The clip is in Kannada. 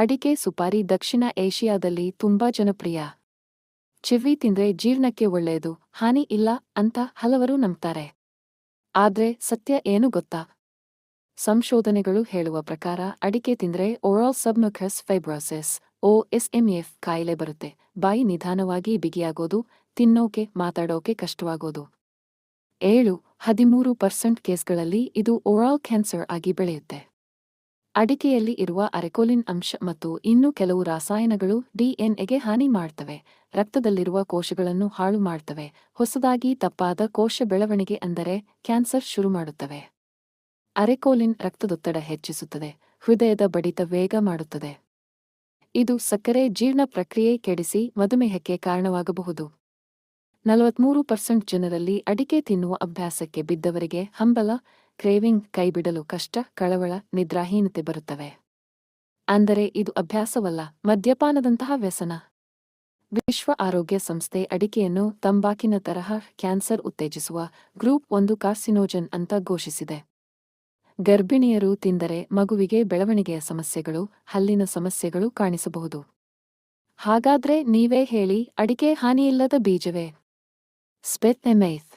ಅಡಿಕೆ ಸುಪಾರಿ ದಕ್ಷಿಣ ಏಷ್ಯಾದಲ್ಲಿ ತುಂಬಾ ಜನಪ್ರಿಯ. ಚಿವಿ ತಿಂದ್ರೆ ಜೀರ್ಣಕ್ಕೆ ಒಳ್ಳೆಯದು, ಹಾನಿ ಇಲ್ಲ ಅಂತ ಹಲವರು ನಂಬ್ತಾರೆ. ಆದ್ರೆ ಸತ್ಯ ಏನು ಗೊತ್ತಾ? ಸಂಶೋಧನೆಗಳು ಹೇಳುವ ಪ್ರಕಾರ ಅಡಿಕೆ ತಿಂದ್ರೆ ಓರಾಲ್ ಸಬ್ಮಕಸ್ ಫೈಬ್ರೋಸಿಸ್ ಎಸ್ಎಂಎಫ್ ಕಾಯಿಲೆ ಬರುತ್ತೆ. ಬಾಯಿ ನಿಧಾನವಾಗಿ ಬಿಗಿಯಾಗೋದು, ತಿನ್ನೋಕೆ, ಮಾತಾಡೋಕೆ ಕಷ್ಟವಾಗೋದು. ಏಳು, ಹದಿಮೂರು ಪರ್ಸೆಂಟ್ ಕೇಸ್ಗಳಲ್ಲಿ ಇದು ಓರಾಲ್ ಕ್ಯಾನ್ಸರ್ ಆಗಿ ಬೆಳೆಯುತ್ತೆ. ಅಡಿಕೆಯಲ್ಲಿ ಇರುವ ಅರೆಕೋಲಿನ್ ಅಂಶ ಮತ್ತು ಇನ್ನೂ ಕೆಲವು ರಾಸಾಯನಗಳು ಡಿಎನ್ಎಗೆ ಹಾನಿ ಮಾಡ್ತವೆ. ರಕ್ತದಲ್ಲಿರುವ ಕೋಶಗಳನ್ನು ಹಾಳು ಮಾಡ್ತವೆ. ಹೊಸದಾಗಿ ತಪ್ಪಾದ ಕೋಶ ಬೆಳವಣಿಗೆ ಅಂದರೆ ಕ್ಯಾನ್ಸರ್ ಶುರು ಮಾಡುತ್ತವೆ. ಅರೆಕೋಲಿನ್ ರಕ್ತದೊತ್ತಡ ಹೆಚ್ಚಿಸುತ್ತದೆ. ಹೃದಯದ ಬಡಿತ ವೇಗ ಮಾಡುತ್ತದೆ. ಇದು ಸಕ್ಕರೆ ಜೀರ್ಣ ಪ್ರಕ್ರಿಯೆ ಕೆಡಿಸಿ ಮಧುಮೇಹಕ್ಕೆ ಕಾರಣವಾಗಬಹುದು. ನಲವತ್ಮೂರು ಪರ್ಸೆಂಟ್ ಜನರಲ್ಲಿ ಅಡಿಕೆ ತಿನ್ನುವ ಅಭ್ಯಾಸಕ್ಕೆ ಬಿದ್ದವರಿಗೆ ಹಂಬಲ ಕ್ರೇವಿಂಗ್ ಕೈಬಿಡಲು ಕಷ್ಟ, ಕಳವಳ, ನಿದ್ರಾಹೀನತೆ ಬರುತ್ತವೆ. ಅಂದರೆ ಇದು ಅಭ್ಯಾಸವಲ್ಲ, ಮದ್ಯಪಾನದಂತಹ ವ್ಯಸನ. ವಿಶ್ವ ಆರೋಗ್ಯ ಸಂಸ್ಥೆ ಅಡಿಕೆಯನ್ನು ತಂಬಾಕಿನ ತರಹ ಕ್ಯಾನ್ಸರ್ ಉತ್ತೇಜಿಸುವ ಗ್ರೂಪ್ ಒಂದು ಕಾರ್ಸಿನೋಜನ್ ಅಂತ ಘೋಷಿಸಿದೆ. ಗರ್ಭಿಣಿಯರು ತಿಂದರೆ ಮಗುವಿಗೆ ಬೆಳವಣಿಗೆಯ ಸಮಸ್ಯೆಗಳು, ಹಲ್ಲಿನ ಸಮಸ್ಯೆಗಳು ಕಾಣಿಸಬಹುದು. ಹಾಗಾದ್ರೆ ನೀವೇ ಹೇಳಿ, ಅಡಿಕೆ ಹಾನಿಯಿಲ್ಲದ ಬೀಜವೇ? ಸ್ಪೆತ್ ಎಮೈತ್